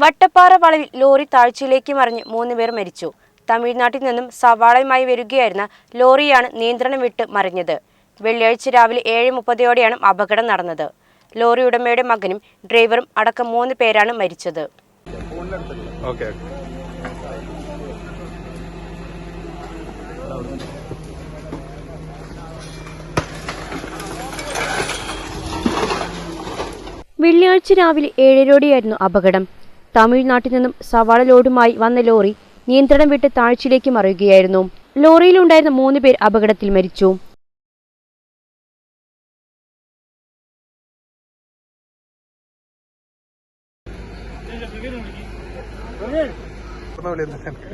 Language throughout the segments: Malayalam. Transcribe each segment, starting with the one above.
വട്ടപ്പാറ വളവിൽ ലോറി താഴ്ചയിലേക്ക് മറിഞ്ഞ് മൂന്ന് പേർ മരിച്ചു. തമിഴ്നാട്ടിൽ നിന്നും സവാളയുമായി വരികയായിരുന്ന ലോറിയാണ് നിയന്ത്രണം വിട്ട് മറിഞ്ഞത്. വെള്ളിയാഴ്ച രാവിലെ ഏഴ് മുപ്പതോടെയാണ് അപകടം നടന്നത്. ലോറി ഉടമയുടെ മകനും ഡ്രൈവറും അടക്കം മൂന്ന് പേരാണ് മരിച്ചത്. വെള്ളിയാഴ്ച രാവിലെ ഏഴരോടെയായിരുന്നു അപകടം. തമിഴ്നാട്ടിൽ നിന്നും സവാള ലോഡുമായി വന്ന ലോറി നിയന്ത്രണം വിട്ട് താഴ്ചയിലേക്ക് മറിയുകയായിരുന്നു ലോറിയിലുണ്ടായിരുന്ന മൂന്ന് പേർ അപകടത്തിൽ മരിച്ചു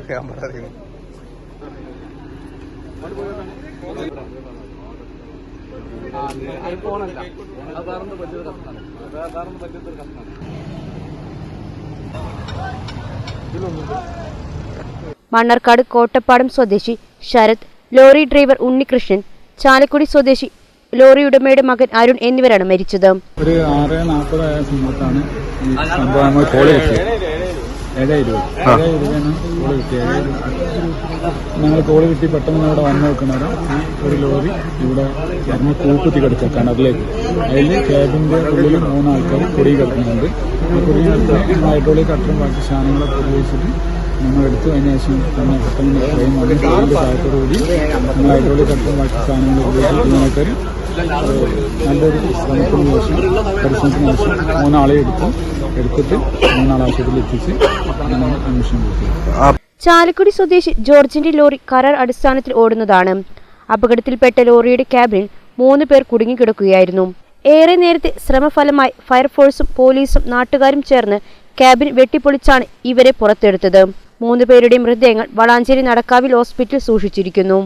ക്യാമറ അറിയുന്നു മണ്ണർക്കാട് കോട്ടപ്പാടം സ്വദേശി ശരത് ലോറി ഡ്രൈവർ ഉണ്ണികൃഷ്ണൻ ചാലക്കുടി സ്വദേശി ലോറി ഉടമയുടെ മകൻ അരുൺ എന്നിവരാണ് മരിച്ചത്. ഒരു ആറ് നാൽപ്പതായ സമയത്താണ് സംഭവം ഏഴ് ഇരുപത് ഏഴ് ഇരുപതാണ് കോൾ കിട്ടിയത്. ഏഴ് ഞങ്ങൾ കോൾ കിട്ടി പെട്ടെന്ന് ഇവിടെ വന്നു നോക്കുന്നവരെ. ഒരു ലോറി ഇവിടെ ഇറങ്ങി കൂക്കുത്തി കിടക്കുക കിണറിലേക്ക് അതിൽ ക്യാബിന്റെ ഉള്ളിൽ മൂന്നാൾക്കാർ കുടി കിടക്കുന്നുണ്ട്. ആ കുടി കിടക്കുന്ന ഹൈഡ്രോളിക് കട്ടറും ബാക്കി സാധനങ്ങളൊക്കെ ഉപയോഗിച്ചിട്ട് നമ്മൾ എടുത്തു. അതിന് ശേഷം തന്നെ പെട്ടെന്ന് ട്രെയിൻ വന്ന് താഴത്തോടുകൂടി നമ്മൾ ഹൈഡ്രോളിക് കട്ടറും ബാക്കി സാധനങ്ങൾ ഉപയോഗിച്ചിട്ട് ഞങ്ങൾക്കൊരു നല്ലൊരു ശ്രമത്തിന് ശേഷം പരിശ്രമത്തിന് ശേഷം മൂന്നാളെ എടുത്തു എടുത്തിട്ട് മൂന്നാളെ ആശുപത്രിയിൽ എത്തിച്ച് അന്വേഷണം ചാലക്കുടി സ്വദേശി ജോർജിന്റെ ലോറി കരാർ അടിസ്ഥാനത്തിൽ ഓടുന്നതാണ്. അപകടത്തിൽപ്പെട്ട ലോറിയുടെ ക്യാബിനിൽ മൂന്ന് പേർ കുടുങ്ങിക്കിടക്കുകയായിരുന്നു. ഏറെ നേരത്തെ ശ്രമഫലമായി ഫയർഫോഴ്സും പോലീസും നാട്ടുകാരും ചേർന്ന് ക്യാബിൻ വെട്ടിപ്പൊളിച്ചാണ് ഇവരെ പുറത്തെടുത്തത്. മൂന്ന് പേരുടെ മൃതദേഹങ്ങൾ വളാഞ്ചേരി നടക്കാവിൽ ഹോസ്പിറ്റലിൽ സൂക്ഷിച്ചിരിക്കുന്നു.